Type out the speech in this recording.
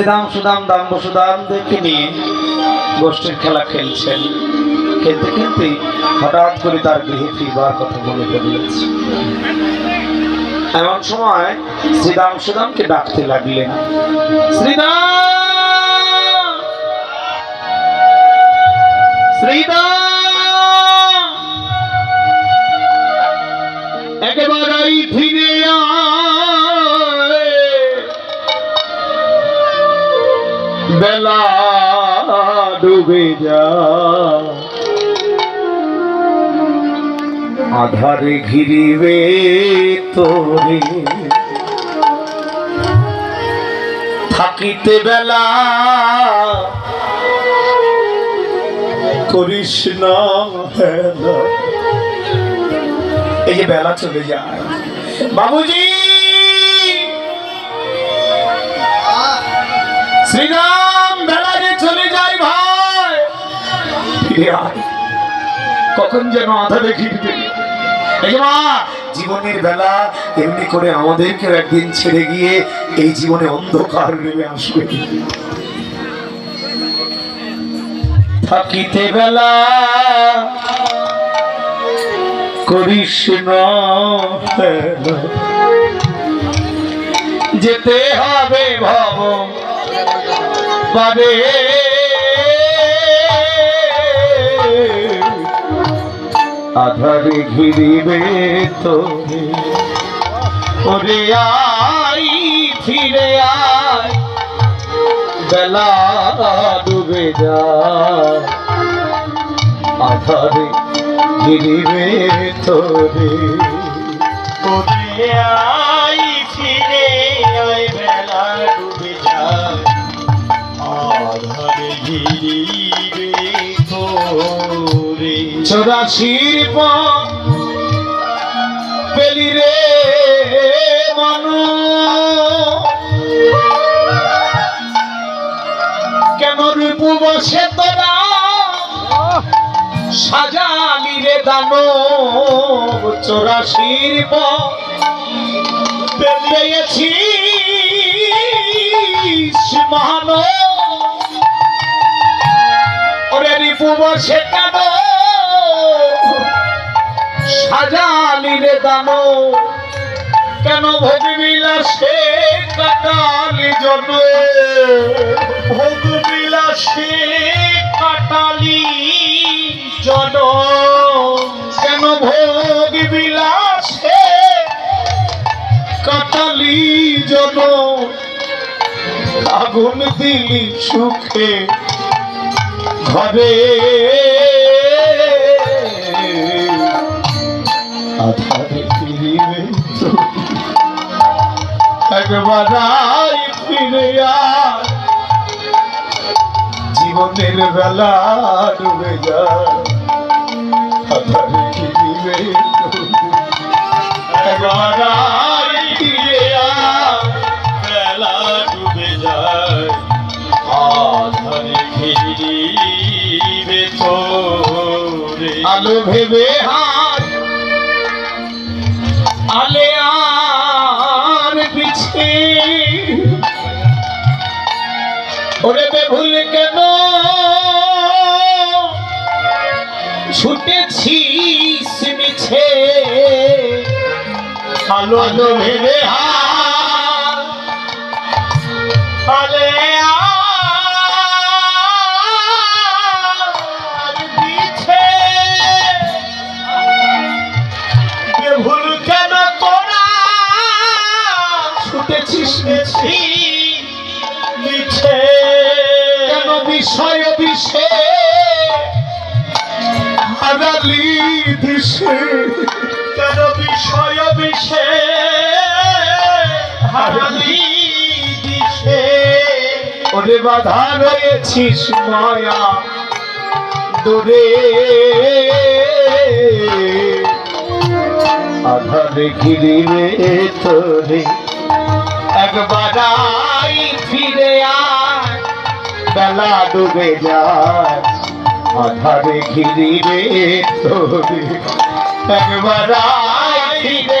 শ্রীদাম সুদাম, দাম বসুদাম দেখে নিয়ে গোষ্ঠীর খেলা খেলছেন খেলতে খেলতে হঠাৎ করে তার গৃহে ফিরবার কথা মনে পড়িয়েছে এমন সময় শ্রীরাম সুদামকে ডাকতে লাগলেন। শ্রীদাম বেলা ডুবে যা আধারে ঘিরিবে তোরে। থাকিতে বেলা করিস না। এই যে বেলা চলে যায়। বাবুজি! ফিরে আয়। কখন যেন আধারে ঘিরবে জীবনের বেলা এমনি করে আমাদেরকে একদিন ছেড়ে গিয়ে এই জীবনে অন্ধকার নেমে আসবে। থাকিতে বেলা করিস যেতে হবে ভব আধারে ঘিরিবে তোরে ওরে আই, ফিরে আয়। বেলা ডুবে যা আধারে ঘিরিবে তোরে ওরে আই তোরে চৌরাশির পেলি রে মানু। কেন রূপ বসে তোরা? সাজালি রে দানো চৌরাশির পেয়েছি মহানো। ওরে রিপু বসে কেন? সাজালি রে দানো কেন ভোগ বিলাসে কাটালি জন ভোগ বিলাসে কাটালি জন কেন ভোগ বিলাসে কাটালি জন আগুন দিলি সুখে ঘরে। একবার আই ফিরে আয়। জীবনের বেলা ডুবে যায় আধারে ফিরিবে তো। একবার আই ফিরে আয়। বেলা ডুবে যায় আধারে ঘিরিবে তোরে আলো ভেবে হাত আলে ওরে ভুল কেন? ছুটেছিস মিছে আলো ভেবে আলে হারালি দিশে, কেন বিষয় বিষে? হারালি দিশে। ওরে বাধা রয়েছিস মায়া দূরে। আধারে ঘিরিবে তোরে একবার ফিরে আয়, বেলা ডুবে যায়। আধারে ঘিরিবে তোরে। একবার আয়